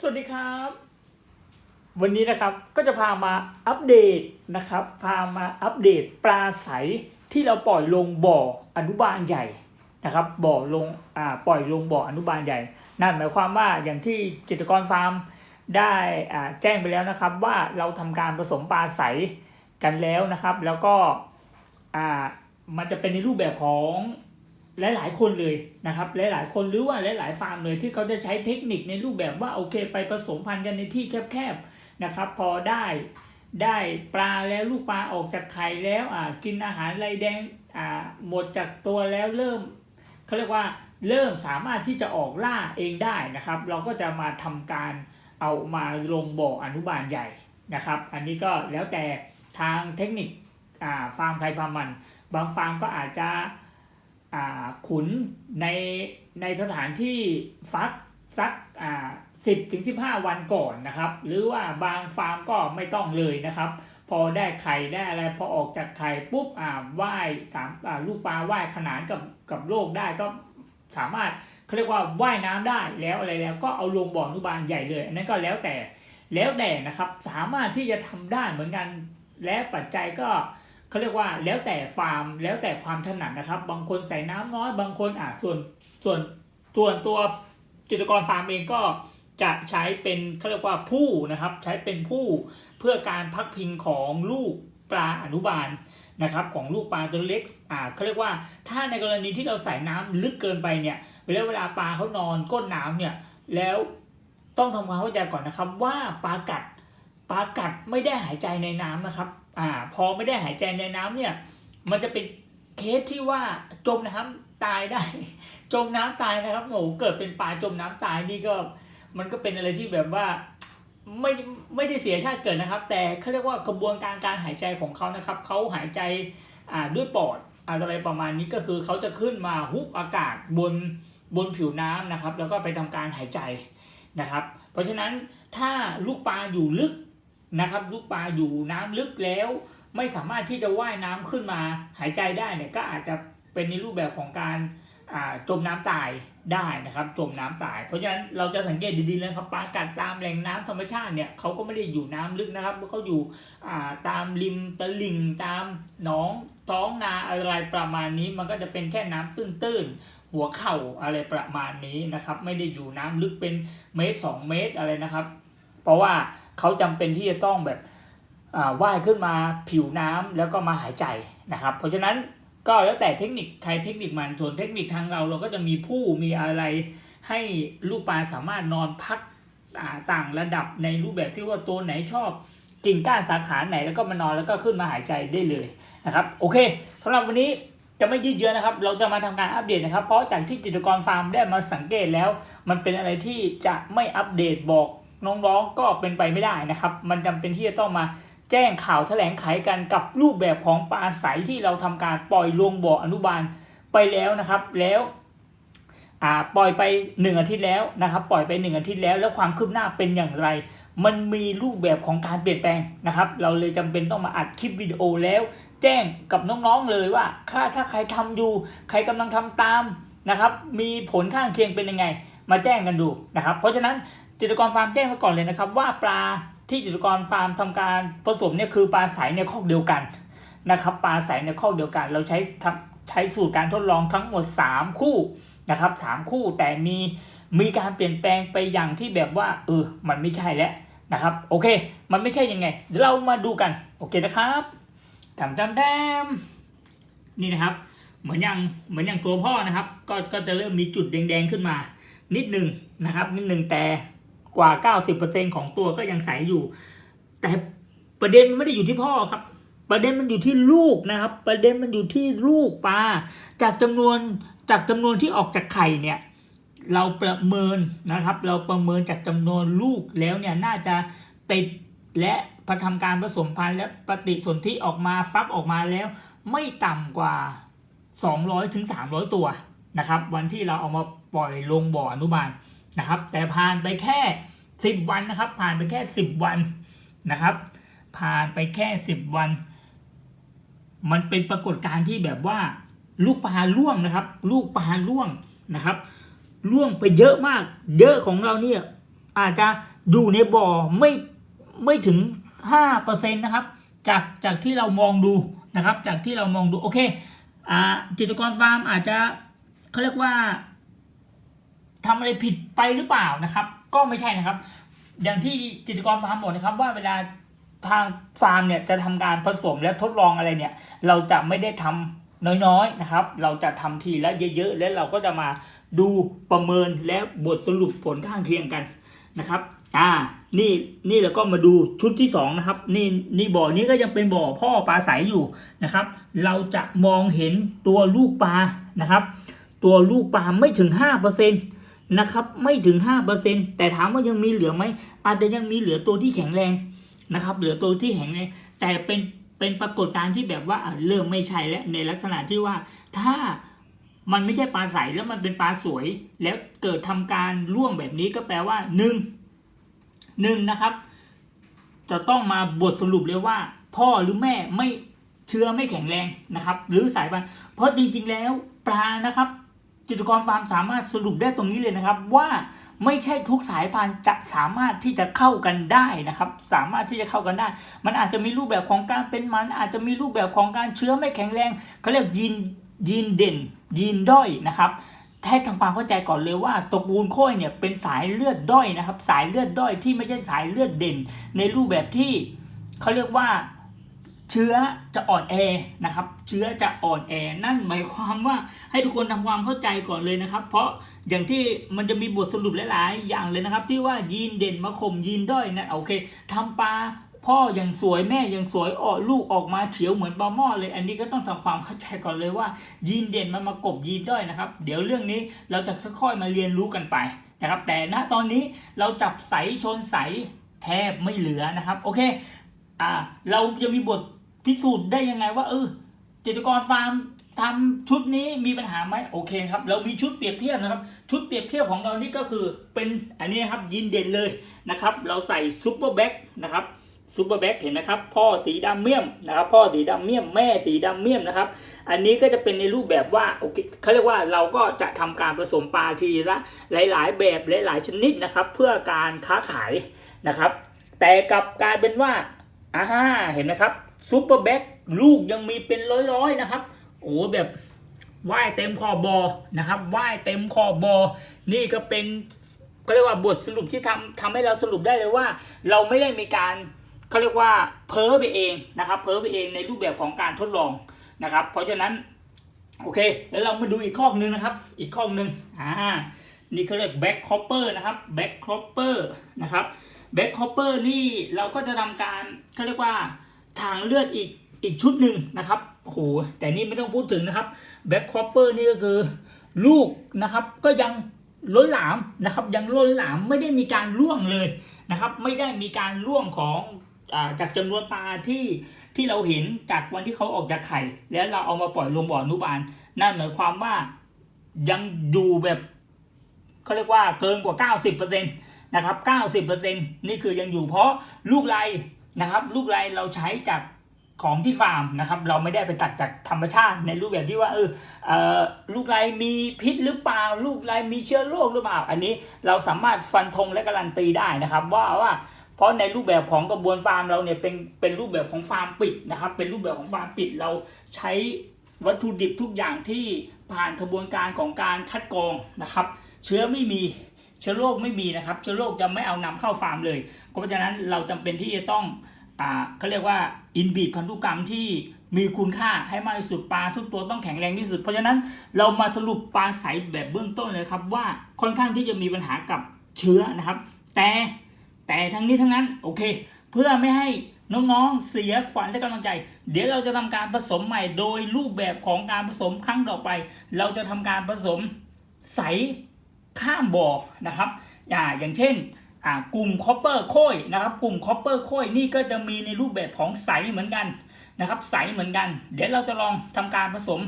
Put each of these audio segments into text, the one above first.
สวัสดีครับ วันนี้นะครับก็จะพามาอัปเดตนะครับ พามาอัปเดตปลาใสที่เราปล่อยลงบ่ออนุบาลใหญ่นะครับ บ่อลงอ่าปล่อยลงบ่ออนุบาลใหญ่ นั่นหมายความว่าอย่างที่จิตกรฟาร์มได้อ่าแจ้งไปแล้วนะครับ ว่าเราทำการผสมปลาใสกันแล้วนะครับ แล้วก็อ่ามันจะเป็นในรูปแบบของ หลาย ๆ คนเลยนะครับหลาย ๆ คนหรือว่าหลาย ๆ ฟาร์มเลยที่เขาจะใช้เทคนิคในรูปแบบว่าโอเค ไปผสมพันธุ์กันในที่แคบ ๆ นะครับ พอได้ได้ปลาแล้วลูกปลาออกจากไข่แล้วอ่ากินอาหารไรแดงอ่าหมดจากตัวแล้วเริ่มเขาเรียกว่าเริ่มสามารถที่จะออกล่าเองได้นะครับ เราก็จะมาทำการเอามาลงบ่ออนุบาลใหญ่นะครับ อันนี้ก็แล้วแต่ทางเทคนิคอ่าฟาร์มใครฟาร์มมัน บางฟาร์มก็อาจจะ ขุนในในสถานที่ฟักสักอ่าสิบถึงสิบห้าวันก่อนนะครับ หรือว่าบางฟาร์มก็ไม่ต้องเลยนะครับ พอได้ไข่ได้อะไรพอออกจากไข่ปุ๊บอ่าว่ายสามอ่าลูกปลาว่ายขนานกับกับโลกได้ก็สามารถเขาเรียกว่าว่ายน้ำได้แล้วอะไรแล้วก็เอาลงบ่อนุบาลใหญ่เลยอันนั้นก็แล้วแต่แล้วแต่นะครับสามารถที่จะทำได้เหมือนกันและปัจจัยก็ เขาเรียกว่าแล้วแต่ฟาร์มแล้วแต่ความถนัดนะครับ บางคนใส่น้ำน้อย บางคนอะส่วนส่วนส่วนตัวจิตกรฟาร์มเองก็จะใช้เป็นเขาเรียกว่าผู้นะครับ ใช้เป็นผู้เพื่อการพักพิงของลูกปลาอนุบาลนะครับของลูกปลาตัวเล็กอ่าเขาเรียกว่าถ้าในกรณีที่เราใส่น้ำลึกเกินไปเนี่ยเวลาเวลาปลาเขานอนก้นน้ำเนี่ยแล้วต้องทำความเข้าใจก่อนนะครับว่าปลากัดปลากัดไม่ได้หายใจในน้ำนะครับ อ่าพอไม่ได้หายใจในน้ำเนี่ย มันจะเป็นเคสที่ว่าจมน้ำตายได้ จมน้ำตายนะครับโหเกิดเป็นปลาจมน้ำตายนี่ก็มันก็เป็นอะไรที่แบบว่าไม่ไม่ได้เสียชาติเกิดนะครับ แต่เขาเรียกว่ากระบวนการการหายใจของเขานะครับเขาหายใจอ่าด้วยปอดอะไรประมาณนี้ก็คือเขาจะขึ้นมาฮุบอากาศบนบนผิวน้ำนะครับ แล้วก็ไปทำการหายใจนะครับ เพราะฉะนั้นถ้าลูกปลาอยู่ลึก นะครับลูกปลาอยู่น้ำลึกแล้ว ไม่สามารถที่จะว่ายน้ำขึ้นมาหายใจได้เนี่ยก็อาจจะเป็นในรูปแบบของการจมน้ำตายได้นะครับจมน้ำตาย เพราะฉะนั้นเราจะสังเกตดีๆนะครับปลากัดตามแหล่งน้ำธรรมชาติเนี่ยเขาก็ไม่ได้อยู่น้ำลึกนะครับเขาอยู่ตามริมตลิ่งตามหนองท้องนาอะไรประมาณนี้ มันก็จะเป็นแค่น้ำตื้นๆ หัวเข่าอะไรประมาณนี้นะครับ ไม่ได้อยู่น้ำลึกเป็นเมตรสองเมตรอะไรนะครับ เพราะว่า เขาจำเป็นที่จะต้องแบบว่ายขึ้นมาผิวน้ำแล้วก็มาหายใจนะครับ เพราะฉะนั้นก็แล้วแต่เทคนิคใครเทคนิคมันส่วนเทคนิคทางเราเราก็จะมีผู้มีอะไรให้ลูกปลาสามารถนอนพักต่างระดับในรูปแบบที่ว่าตัวไหนชอบกิ่งก้านสาขาไหนแล้วก็มานอนแล้วก็ขึ้นมาหายใจได้เลยนะครับโอเคสำหรับวันนี้จะไม่ยืดเยื้อนะครับ เราจะมาทำการอัปเดตนะครับ เพราะจากที่จิตกรฟาร์มได้มาสังเกตแล้ว มันเป็นอะไรที่จะไม่อัปเดตบอก น้องๆก็เป็นไปไม่ได้นะครับ มันจำเป็นที่จะต้องมาแจ้งข่าวแถลงไขกันกับรูปแบบของปลาใสที่เราทำการปล่อยลงบ่ออนุบาลไปแล้วนะครับ แล้วปล่อยไปหนึ่งอาทิตย์แล้วนะครับ ปล่อยไปหนึ่งอาทิตย์แล้ว แล้วความคืบหน้าเป็นอย่างไร มันมีรูปแบบของการเปลี่ยนแปลงนะครับ เราเลยจำเป็นต้องมาอัดคลิปวิดีโอแล้ว แจ้งกับน้องๆเลยว่าถ้าถ้าใครทำอยู่ ใครกำลังทำตามนะครับ มีผลข้างเคียงเป็นยังไง มาแจ้งกันดูนะครับ เพราะฉะนั้น จิตรกรฟาร์มแจ้งไว้ก่อนเลยนะครับ ว่าปลาที่จิตรกรฟาร์มทำการผสมเนี่ยคือปลาใสในคอกเดียวกันนะครับปลาใสในคอกเดียวกัน เราใช้ทำใช้สูตรการทดลองทั้งหมด 3 คู่นะครับสามคู่แต่มีมีการเปลี่ยนแปลงไปอย่างที่แบบว่าเออมันไม่ใช่แล้วนะครับโอเค มันไม่ใช่ยังไงเรามาดูกันโอเคนะครับจำจำแดมนี่นะครับ เหมือนอย่างเหมือนอย่างตัวพ่อนะครับ ก็ก็จะเริ่มมีจุดแดงๆขึ้นมา นิดหนึ่งนะครับ นิดหนึ่งแต่ กว่า 90%ของตัวก็ยังใสอยู่ แต่ประเด็นมันไม่ได้อยู่ที่พ่อครับ ประเด็นมันอยู่ที่ลูกนะครับ ประเด็นมันอยู่ที่ลูกปลาจากจำนวนจากจำนวนที่ออกจากไข่เนี่ยเราประเมินนะครับ เราประเมินจากจำนวนลูกแล้วเนี่ยน่าจะติดและพอทำการผสมพันธุ์และปฏิสนธิออกมาฟักออกมาแล้ว ไม่ต่ำกว่า 200ถึง300 ตัวนะครับ วันที่เราเอามาปล่อยลงบ่ออนุบาล นะครับ แต่ผ่านไปแค่ 10 วันนะครับ ผ่านไปแค่ 10 วันนะครับ ผ่านไปแค่ 10 วัน มันเป็นปรากฏการณ์ที่แบบว่า ลูกปลาล่วงนะครับ ลูกปลาล่วงนะครับล่วงไปเยอะมาก เยอะของเราเนี่ยอาจจะอยู่ในบ่อไม่ไม่ถึงห้าเปอร์เซ็นต์นะครับ จากจากที่เรามองดูนะครับ จากที่เรามองดูโอเคอ่าจิตกรฟาร์มอาจจะเขาเรียกว่า ทำอะไรผิดไปหรือเปล่านะครับ ก็ไม่ใช่นะครับ อย่างที่จิตกรฟาร์มบอกนะครับว่าเวลาทางฟาร์มเนี่ยจะทำการผสมและทดลองอะไรเนี่ย เราจะไม่ได้ทำน้อยๆนะครับ เราจะทำทีละเยอะๆ แล้วเราก็จะมาดูประเมินและบทสรุปผลข้างเคียงกันนะครับ อ่า นี่ นี่แล้วก็มาดูชุดที่สองนะครับ นี่ นี่บ่อนี้ก็ยังเป็นบ่อพ่อปลาใสอยู่นะครับ เราจะมองเห็นตัวลูกปลานะครับ ตัวลูกปลาไม่ถึงห้าเปอร์เซ็ นะครับไม่ถึงห้าเปอร์เซ็นแต่ถามว่ายังมีเหลือไหมอาจจะยังมีเหลือตัวที่แข็งแรงนะครับเหลือตัวที่แข็งแรงแต่เป็นเป็นปรากฏการณ์ที่แบบว่าเริ่มไม่ใช่แล้วในลักษณะที่ว่าถ้ามันไม่ใช่ปลาใสแล้วมันเป็นปลาสวย แล้วเกิดทำการร่วงแบบนี้ก็แปลว่าหนึ่งหนึ่งนะครับ จะต้องมาบทสรุปเลยว่า พ่อหรือแม่ไม่เชื้อไม่แข็งแรงนะครับ หรือสายพันธุ์เพราะจริงๆแล้วปลานะครับ จิตกรฟาร์มสามารถสรุปได้ตรงนี้เลยนะครับว่าไม่ใช่ทุกสายพันธุ์จะสามารถที่จะเข้ากันได้นะครับ สามารถที่จะเข้ากันได้ มันอาจจะมีรูปแบบของการเป็นมัน อาจจะมีรูปแบบของการเชื้อไม่แข็งแรงเขาเรียกยีนยีนเด่นยีนด้อยนะครับให้ทำความเข้าใจก่อนเลยว่าตระกูลโค้ยเนี่ยเป็นสายเลือดด้อยนะครับ สายเลือดด้อยที่ไม่ใช่สายเลือดเด่น ในรูปแบบที่เขาเรียกว่า เชื้อจะอ่อนแอนะครับ เชื้อจะอ่อนแอ นั่นหมายความว่าให้ทุกคนทำความเข้าใจก่อนเลยนะครับ เพราะอย่างที่มันจะมีบทสรุปหลาย ๆ อย่างเลยนะครับ ที่ว่ายีนเด่นมาข่มยีนด้อยนะโอเคทำปลาพ่ออย่างสวยแม่อย่างสวยออกลูกออกมาเขียวเหมือนปลาหม้อเลย อันนี้ก็ต้องทำความเข้าใจก่อนเลยว่า ยีนเด่นมันมากบยีนด้อยนะครับ เดี๋ยวเรื่องนี้เราจะค่อยๆมาเรียนรู้กันไปนะครับ แต่ณตอนนี้เราจับใสชนใสแทบไม่เหลือนะครับ โอเคอ่าเราจะมีบท พิสูจน์ได้ยังไงว่าเออจิตรกรฟาร์มทำชุดนี้มีปัญหาไหมโอเคครับ เรามีชุดเปรียบเทียบนะครับ ชุดเปรียบเทียบของเรานี่ก็คือเป็นอันนี้ครับยินเด่นเลยนะครับ เราใส่ซุปเปอร์แบ็กนะครับซุปเปอร์แบ็กเห็นไหมครับ พ่อสีดำเมี่ยมนะครับพ่อสีดำเมี่ยมแม่สีดำเมี่ยมนะครับ อันนี้ก็จะเป็นในรูปแบบว่าโอเคเขาเรียกว่าเราก็จะทำการผสมปลาทีละหลาย ๆ แบบหลาย ๆ ชนิดนะครับ เพื่อการค้าขายนะครับ แต่กลับกลายเป็นว่าอ่าเห็นไหมครับซูเปอร์แบ็กลูกยังมีเป็นร้อยๆนะครับ โอ้แบบว่ายเต็มคอบอนะครับว่ายเต็มคอบอนี่ก็เป็นก็เรียกว่าบทสรุปที่ทำทำให้เราสรุปได้เลยว่า เราไม่ได้มีการเขาเรียกว่าเพ้อไปเองนะครับเพ้อไปเองในรูปแบบของการทดลองนะครับ เพราะฉะนั้นโอเค แล้วเรามาดูอีกข้อหนึ่งนะครับ อีกข้อหนึ่งอ่านี่เขาเรียกแบ็คคอปเปอร์นะครับแบ็คคอปเปอร์นะครับแบ็คคอปเปอร์นี่เราก็จะทำการเขาเรียกว่า ทางเลือดอีกอีกชุดหนึ่งนะครับโอ้โหแต่นี่ไม่ต้องพูดถึงนะครับแบ็คคอปเปอร์นี่ก็คือลูกนะครับก็ยังล้นหลามนะครับยังล้นหลามไม่ได้มีการล่วงเลยนะครับ ไม่ได้มีการล่วงของอจากจำนวนปลาที่ที่เราเห็นจากวันที่เขาออกจากไข่ แล้วเราเอามาปล่อยลงบ่อนุบาล นั่นหมายความว่ายังอยู่แบบเขาเรียกว่าเกินกว่า 90%นะครับ 90%นี่คือยังอยู่เพราะลูกไร นะครับลูกไรเราใช้จากของที่ฟาร์มนะครับ เราไม่ได้ไปตัดจากธรรมชาติในรูปแบบที่ว่าเออเออลูกไรมีพิษหรือเปล่า ลูกไรมีเชื้อโรคหรือเปล่า อันนี้เราสามารถฟันธงและการันตีได้นะครับ ว่าว่าเพราะในรูปแบบของกระบวนฟาร์มเราเนี่ยเป็นเป็นรูปแบบของฟาร์มปิดนะครับ เป็นรูปแบบของฟาร์มปิดเราใช้วัตถุดิบทุกอย่างที่ผ่านกระบวนการของการคัดกรองนะครับ เชื้อไม่มี เชื้อโรคไม่มีนะครับ เชื้อโรคจะไม่เอานำเข้าฟาร์มเลย เพราะฉะนั้นเราจำเป็นที่จะต้องอ่าเขาเรียกว่าอินบีดพันธุกรรมที่มีคุณค่าให้มากที่สุดปลาทุกตัวต้องแข็งแรงที่สุด เพราะฉะนั้นเรามาสรุปปลาใสแบบเบื้องต้นเลยครับ ว่าค่อนข้างที่จะมีปัญหากับเชื้อนะครับ แต่แต่ทั้งนี้ทั้งนั้นโอเค เพื่อไม่ให้น้องๆ เสียขวัญและกำลังใจ เดี๋ยวเราจะทำการผสมใหม่โดยรูปแบบของการผสมครั้งต่อไป เราจะทำการผสมใส ข้ามบ่อนะครับอ่าอย่างเช่นอ่ากลุ่มคอปเปอร์โค้ยนะครับ กลุ่มคอปเปอร์โค้ยนี่ก็จะมีในรูปแบบของใสเหมือนกันนะครับ ใสเหมือนกัน เดี๋ยวเราจะลองทำการผสม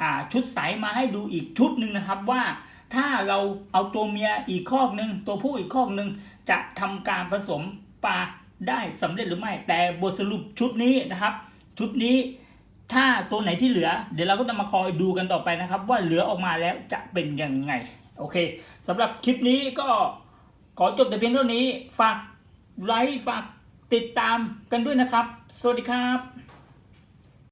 อ่าชุดใสมาให้ดูอีกชุดหนึ่งนะครับว่าถ้าเราเอาตัวเมียอีกข้อกหนึ่งตัวผู้อีกข้อกหนึ่งจะทำการผสมปลาได้สำเร็จหรือไม่ แต่บทสรุปชุดนี้นะครับ ชุดนี้ถ้าตัวไหนที่เหลือ เดี๋ยวเราก็จะมาคอยดูกันต่อไปนะครับ ว่าเหลือออกมาแล้วจะเป็นยังไง โอเคสำหรับคลิปนี้ก็ขอจบแต่เพียงเท่านี้ ฝากไลค์ ฝากติดตามกันด้วยนะครับ สวัสดีครับ